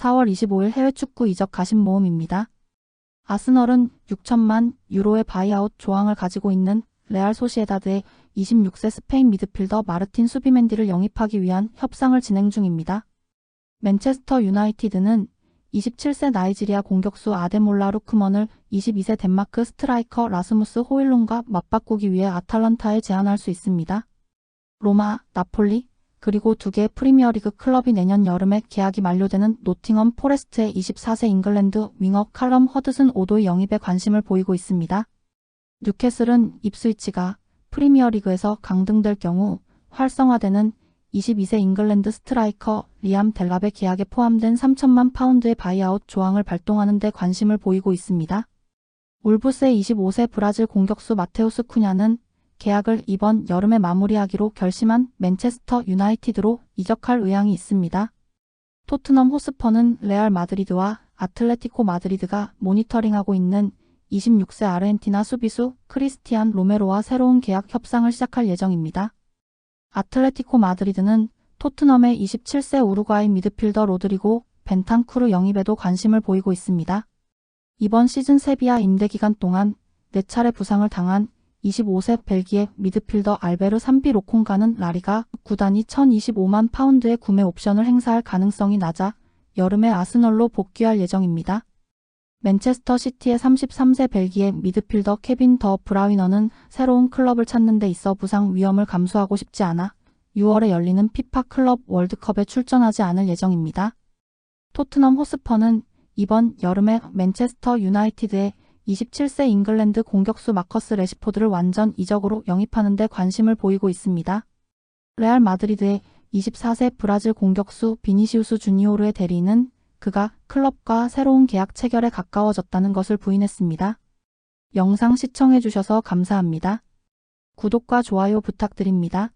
4월 25일 해외 축구 이적 가심 모음입니다. 아스널은 6천만 유로의 바이아웃 조항을 가지고 있는 레알 소시에다드의 26세 스페인 미드필더 마르틴 수비맨디를 영입하기 위한 협상을 진행 중입니다. 맨체스터 유나이티드는 27세 나이지리아 공격수 아데몰라 루크먼을 22세 덴마크 스트라이커 라스무스 호일론과 맞바꾸기 위해 아탈란타에 제안할 수 있습니다. 로마, 나폴리, 그리고 두 개의 프리미어리그 클럽이 내년 여름에 계약이 만료되는 노팅엄 포레스트의 24세 잉글랜드 윙어 칼럼 허드슨 오도의 영입에 관심을 보이고 있습니다. 뉴캐슬은 입스위치가 프리미어리그에서 강등될 경우 활성화되는 22세 잉글랜드 스트라이커 리암 델랍의 계약에 포함된 3천만 파운드의 바이아웃 조항을 발동하는 데 관심을 보이고 있습니다. 울브스의 25세 브라질 공격수 마테우스 쿠냐는 계약을 이번 여름에 마무리하기로 결심한 맨체스터 유나이티드로 이적할 의향이 있습니다. 토트넘 호스퍼는 레알 마드리드와 아틀레티코 마드리드가 모니터링하고 있는 26세 아르헨티나 수비수 크리스티안 로메로와 새로운 계약 협상을 시작할 예정입니다. 아틀레티코 마드리드는 토트넘의 27세 우루과이 미드필더 로드리고 벤탄쿠르 영입에도 관심을 보이고 있습니다. 이번 시즌 세비야 임대 기간 동안 4차례 부상을 당한 25세 벨기에 미드필더 알베르 삼비 로콩가는 라리가 구단이 1025만 파운드의 구매 옵션을 행사할 가능성이 낮아 여름에 아스널로 복귀할 예정입니다. 맨체스터 시티의 33세 벨기에 미드필더 케빈 더 브라위너는 새로운 클럽을 찾는 데 있어 부상 위험을 감수하고 싶지 않아 6월에 열리는 피파 클럽 월드컵에 출전하지 않을 예정입니다. 토트넘 호스퍼는 이번 여름에 맨체스터 유나이티드의 27세 잉글랜드 공격수 마커스 레시포드를 완전 이적으로 영입하는 데 관심을 보이고 있습니다. 레알 마드리드의 24세 브라질 공격수 비니시우스 주니오르의 대리는 그가 클럽과 새로운 계약 체결에 가까워졌다는 것을 부인했습니다. 영상 시청해주셔서 감사합니다. 구독과 좋아요 부탁드립니다.